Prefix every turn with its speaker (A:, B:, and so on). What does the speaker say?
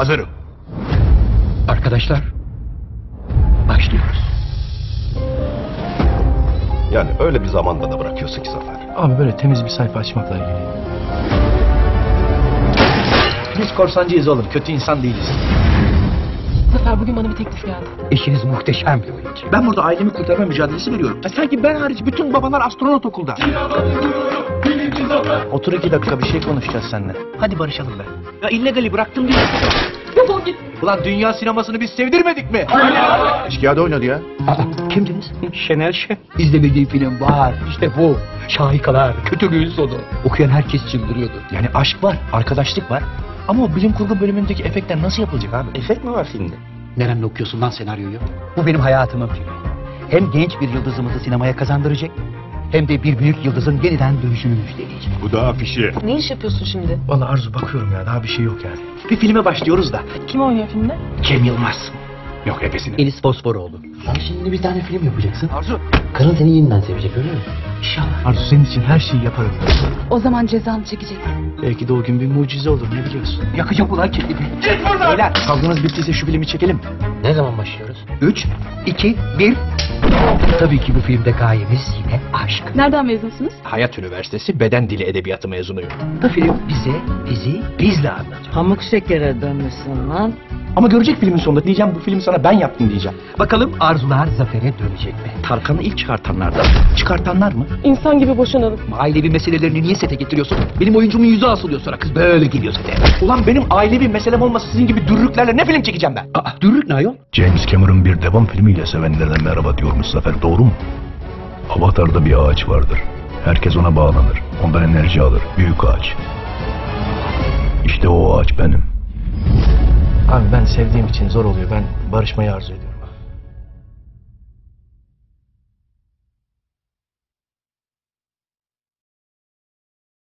A: Hazırım.
B: Arkadaşlar, başlıyoruz.
A: Yani öyle bir zamanda da bırakıyorsun ki Zafer.
C: Abi böyle temiz bir sayfa açmakla ilgili. Biz korsancıyız oğlum. Kötü insan değiliz.
D: Zafer bugün bana bir teklif geldi.
B: İşiniz muhteşem bir oyuncu.
C: Ben burada ailemi kurtarma mücadelesi veriyorum. Ya sanki ben hariç bütün babalar astronot okulda. Otur iki dakika bir şey konuşacağız seninle. Hadi barışalım be. Ya illegali bıraktım diye.
D: Defol git.
C: Ulan dünya sinemasını biz sevdirmedik mi?
A: Eşkıya'da oynadı ya.
B: Aa, kimdiniz? Şener Şen. İzlemediği film var. İşte bu. Şahikalar, kötülüğün sonu. Okuyan herkes çıldırıyordu.
C: Yani aşk var, arkadaşlık var. Ama o bilim kurgu bölümündeki efektler nasıl yapılacak abi?
A: Efekt mi var filmde?
B: Neremle okuyorsun lan senaryoyu? Bu benim hayatımın filmi. Hem genç bir yıldızımızı sinemaya kazandıracak, hem de bir büyük yıldızın yeniden dönüşünü müjdeleyecek.
A: Bu da afişi.
D: Ne iş yapıyorsun şimdi?
C: Vallahi Arzu bakıyorum ya daha bir şey yok yani. Bir filme başlıyoruz da.
D: Kim oynuyor filmde?
C: Cem Yılmaz.
A: Yok efesini.
B: Elis Fosforoğlu. Sen şimdi bir tane film yapacaksın.
C: Arzu.
B: Karın seni yeniden sevecek öyle mi? İnşallah.
C: Arzu senin için her şeyi yaparım.
D: O zaman cezanı çekeceksin.
C: Belki de o gün bir mucize olur ne biliyorsun.
B: Yakacak ulan kendimi.
C: Beyler kavganız bittiyse şu filmi çekelim.
B: Ne zaman başlıyoruz? Üç, iki, bir. Tabii ki bu filmde gayemiz yine aşk.
D: Nereden mezunsunuz?
C: Hayat Üniversitesi Beden Dili Edebiyatı mezunuyum.
B: Bu film bize bizi bizle anlatıyor.
E: Pamuk şekere dönmüşsün lan.
C: Ama görecek filmin sonunda diyeceğim bu filmi sana ben yaptım diyeceğim.
B: Bakalım arzular zafere dönecek mi?
C: Tarkan'ı ilk çıkartanlardan. Çıkartanlar mı?
D: İnsan gibi boşanalım.
B: Ailevi meselelerini niye sete getiriyorsun? Benim oyuncumun yüzü asılıyor sonra kız böyle geliyor sete.
C: Ulan benim ailevi meselem olmasa sizin gibi dürrüklerle ne film çekeceğim ben?
B: Aa, dürrük ne ayol?
F: James Cameron bir devam filmiyle sevenlerine merhaba diyormuş Zafer doğru mu? Avatar'da bir ağaç vardır. Herkes ona bağlanır. Ondan enerji alır. Büyük ağaç. İşte o ağaç benim.
C: Abi ben sevdiğim için zor oluyor. Ben barışmayı arzu ediyorum.